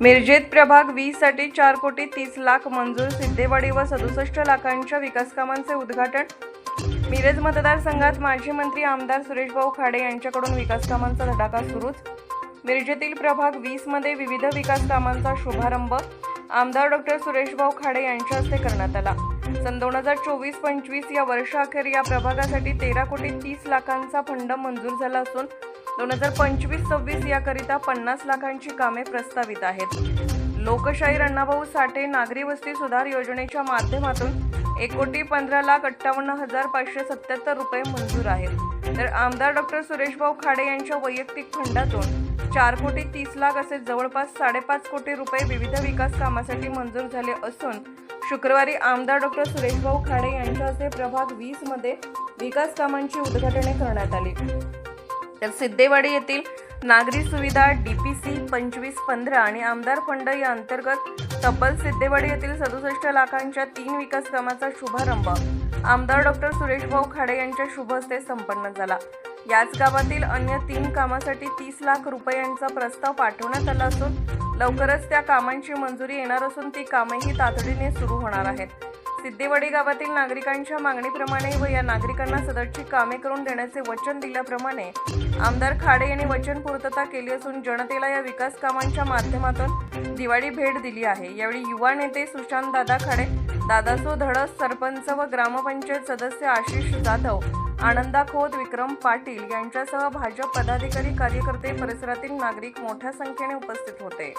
मिरजेत प्रभाग वीससाठी चार कोटी तीस लाख मंजूर सिद्धेवाडी व सदुसष्ट लाखांच्या विकासकामांचे उद्घाटन. मिरज मतदारसंघात माजी मंत्री आमदार सुरेशभाऊ खाडे यांच्याकडून विकासकामांचा धडाका सुरूच. मिरजेतील प्रभाग वीसमध्ये विविध विकासकामांचा शुभारंभ आमदार डॉक्टर सुरेशभाऊ खाडे यांच्या हस्ते करण्यात आला. सन दोन हजार चोवीस पंचवीस या वर्षाअखेर या प्रभागासाठी तेरा कोटी तीस लाखांचा फंड मंजूर झाला असून दोन हजार पंचवीस सव्वीस याकरिता पन्नास लाखांची कामे प्रस्तावित आहेत. लोकशाहीर अण्णाभाऊ साठे नागरी वस्ती सुधार योजनेच्या माध्यमातून एक कोटी पंधरा लाख अठ्ठावन्न हजार पाचशे सत्याहत्तर रुपये मंजूर आहेत. तर आमदार डॉक्टर सुरेशभाऊ खाडे यांच्या वैयक्तिक फंडातून चार कोटी तीस लाख असे जवळपास साडेपाच कोटी रुपये विविध विकास कामासाठी मंजूर झाले असून शुक्रवारी आमदार डॉक्टर सुरेशभाऊ खाडे यांच्या हस्ते प्रभाग वीसमध्ये विकास कामांची उद्घाटने करण्यात आली. तर सिद्धेवाडी येथील नागरी सुविधा डी पी सी पंचवीस पंधरा आणि आमदार फंड या अंतर्गत तब्बल सिद्धेवाडी येथील सदुसष्ट लाखांच्या तीन विकास कामाचा शुभारंभ आमदार डॉक्टर सुरेशभाऊ खाडे यांच्या शुभ हस्ते संपन्न झाला. याच गावातील अन्य तीन कामासाठी तीस लाख रुपयांचा प्रस्ताव पाठवण्यात आला असून लवकरच त्या कामांची मंजुरी येणार असून ती कामेही तातडीने सुरू होणार आहेत. सिद्धेवाडी गावातील नागरिकांच्या मागणीप्रमाणे व या नागरिकांना सदरची कामे करून देण्याचे वचन दिल्याप्रमाणे आमदार खाडे यांनी वचन पूर्तता केली असून जनतेला या विकास कामांच्या माध्यमातून दिवाळी भेट दिली आहे. यावेळी युवा नेते सुशांत दादा खाडे दादासो धडस सरपंच व ग्रामपंचायत सदस्य आशिष जाधव आनंदा खोत विक्रम पाटील यांच्यासह भाजप पदाधिकारी कार्यकर्ते परिसरातील नागरिक मोठ्या संख्येने उपस्थित होते.